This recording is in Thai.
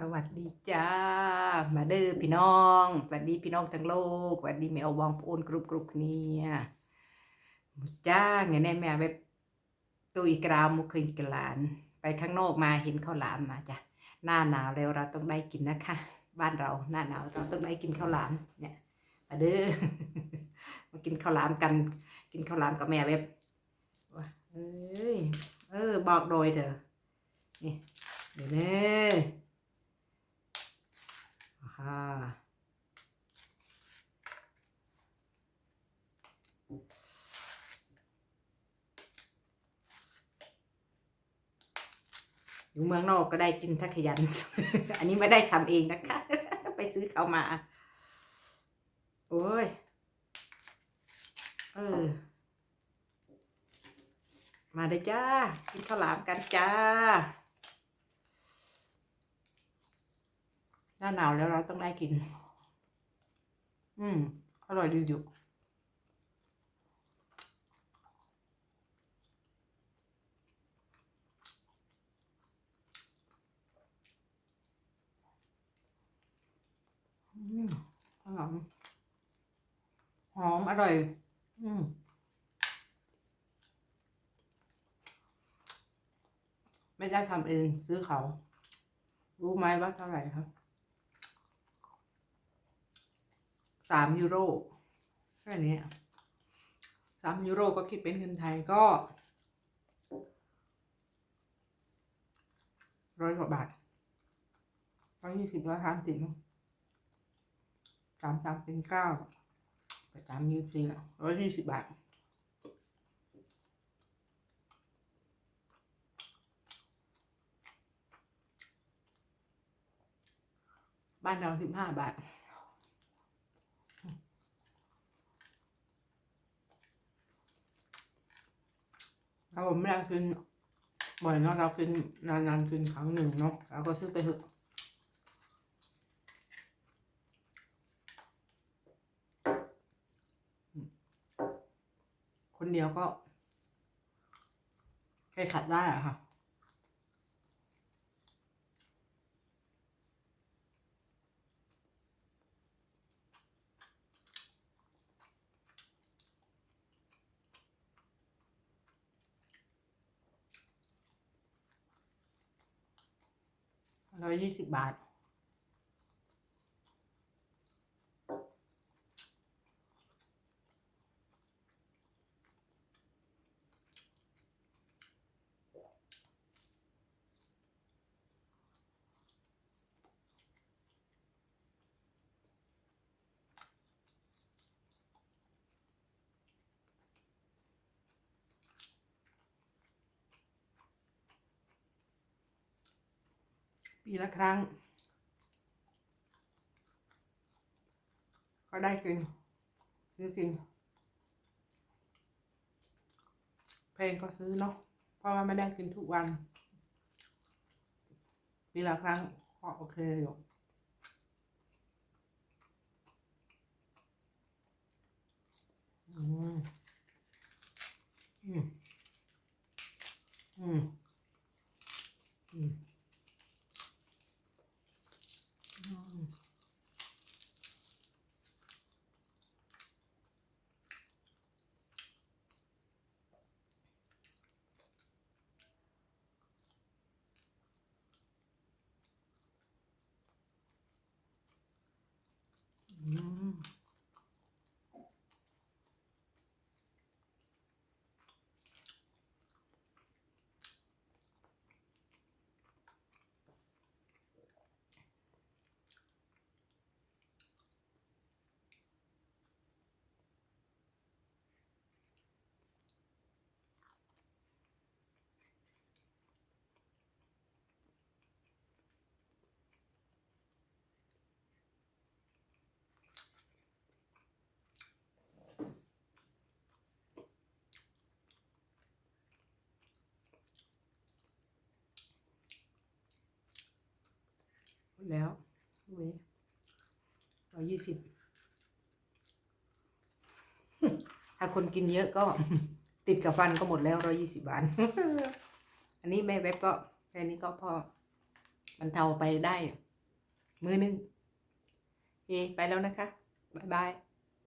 สวัสดีจ้า มาเด้อพี่น้อง สวัสดีพี่น้องทั้งโลก สวัสดีแม่เอาวองปูนกรุบกรุบเนี่ยมดจ้าไงแน่แม่แบบตุยกราวมุกเคยกลาน ไปข้างนอกมาเห็นข้าวหลามมาจ้ะ หน้าหนาวแล้วเราต้องได้กินนะคะ บ้านเราหน้าหนาวเราต้องได้กินข้าวหลามเนี่ย มาเด้อ มากินข้าวหลามกัน กินข้าวหลามกับแม่แบบว่าเอ้ย เออ บอกโดยเถอะนี่เดี๋ยวเด้าอยู่เมืองนอกก็ได้กินถ้าขยัน อันนี้ไม่ได้ทำเองนะคะ ไปซื้อเขามา โอ้ย เออ มาเลยจ้า กินข้าวหลามกันจ้า หน้าหนาวแล้วเราต้องได้กิน อืม อร่อยดีอยู่อืมหอมหอม อร่อย อืมไม่ได้ทำเอง ซื้อเขา รู้ไหมว่าเท่าไหร่ครับ สามยูโรแค่นี้สามยูโรก็คิดเป็นเงินไทยก็ร้อยกว่าบาทร้อยยี่สิบร้อยสามสิบสามสามเป็นเก้าไปสามยี่สิบร้อยยี่สิบบาทบ้านเราสิบห้าบาท เราไม่ได้กินบ่อยเนาะเรากินนานๆกินครั้งหนึ่งเนาะเราก็ซื้อไปเถอะคนเดียวก็แค่ขัดได้อะค่ะ ร้อยยี่สิบบาท ปีละครั้ง ก็ได้กินซื้อกินเพลงก็ซื้อเนาะเพราะว่าไม่ได้กินทุกวันปีละครั้งก็โอเคอยู่อืม อืม อืมอืม อืมหมด แล้วเว้ยร้อยยี่สิบถ้าคนกินเยอะก็ติดกับฟันก็หมดแล้วร้อยี่สิบบาท อันนี้แม่เว็บก็แค่นี้ก็พอมันเทาไปได้ มือนึงเอไปแล้วนะคะ บ๊ายบาย